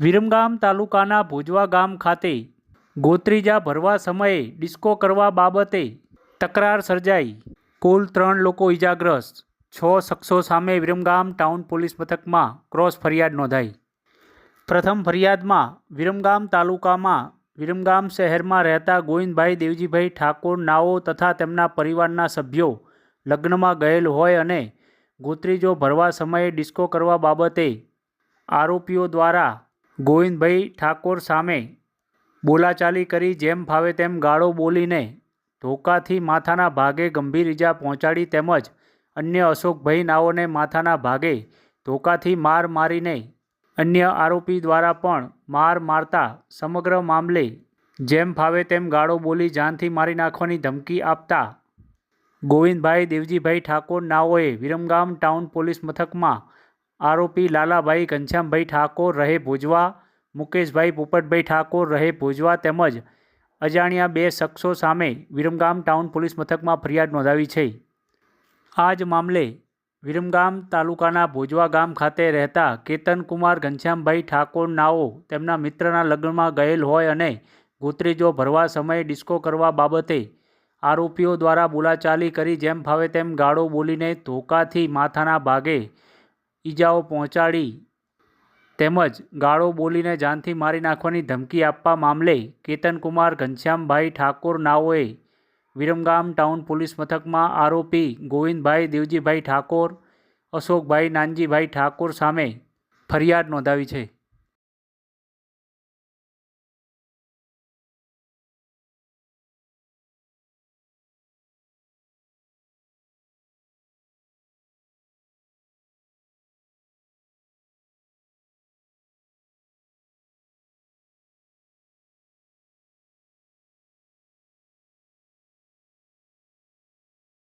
વિરમગામ તાલુકાના ભોજવા ગામ ખાતે ગોત્રીજા ભરવા સમયે ડિસ્કો કરવા બાબતે તકરાર સર્જાઈ. કુલ ત્રણ લોકો ઇજાગ્રસ્ત છ શખ્સો સામે વિરમગામ ટાઉન પોલીસ મથકમાં ક્રોસ ફરિયાદ નોંધાઈ. પ્રથમ ફરિયાદમાં વિરમગામ તાલુકામાં વિરમગામ શહેરમાં રહેતા ગોવિંદભાઈ દેવજીભાઈ ઠાકોર નાઓ તથા તેમના પરિવારના સભ્યો લગ્નમાં ગયેલ હોય અને ગોત્રીજો ભરવા સમયે ડિસ્કો કરવા બાબતે આરોપીઓ દ્વારા ગોવિંદભાઈ ઠાકોર સામે બોલાચાલી કરી જેમ ફાવે તેમ ગાળો બોલીને ધોકાથી માથાના ભાગે ગંભીર ઈજા પહોંચાડી તેમજ અન્ય અશોકભાઈ નાઓને માથાના ભાગે ધોકાથી માર મારીને અન્ય આરોપી દ્વારા પણ માર મારતા સમગ્ર મામલે જેમ ફાવે તેમ ગાળો બોલી જાનથી મારી નાખવાની ધમકી આપતા ગોવિંદભાઈ દેવજીભાઈ ઠાકોર નાઓએ વિરમગામ ટાઉન પોલીસ મથકમાં આરોપી લાલાભાઈ ઘનશ્યામભાઈ ઠાકોર રહે ભોજવા, મુકેશભાઈ પોપટભાઈ ઠાકોર રહે ભોજવા તેમજ અજાણ્યા બે શખ્સો સામે વિરમગામ ટાઉન પોલીસ મથકમાં ફરિયાદ નોંધાવી છે. આ જ મામલે વિરમગામ તાલુકાના ભોજવા ગામ ખાતે રહેતા કેતનકુમાર ઘનશ્યામભાઈ ઠાકોર નાઓ તેમના મિત્રના લગ્નમાં ગયેલ હોય અને ગોત્રીજો ભરવા સમયે ડિસ્કો કરવા બાબતે આરોપીઓ દ્વારા બોલાચાલી કરી જેમ ફાવે તેમ ગાળો બોલીને ધોકાથી માથાના ભાગે ઈજાઓ પહોંચાડી તેમજ ગાળો બોલીને જાનથી મારી નાખવાની ધમકી આપવા મામલે કેતનકુમાર ઘનશ્યામભાઈ ઠાકોર નાઓએ વિરમગામ ટાઉન પોલીસ મથકમાં આરોપી ગોવિંદભાઈ, દેવજીભાઈ ઠાકોર, અશોકભાઈ, નાનજીભાઈ ઠાકોર સામે ફરિયાદ નોંધાવી છે.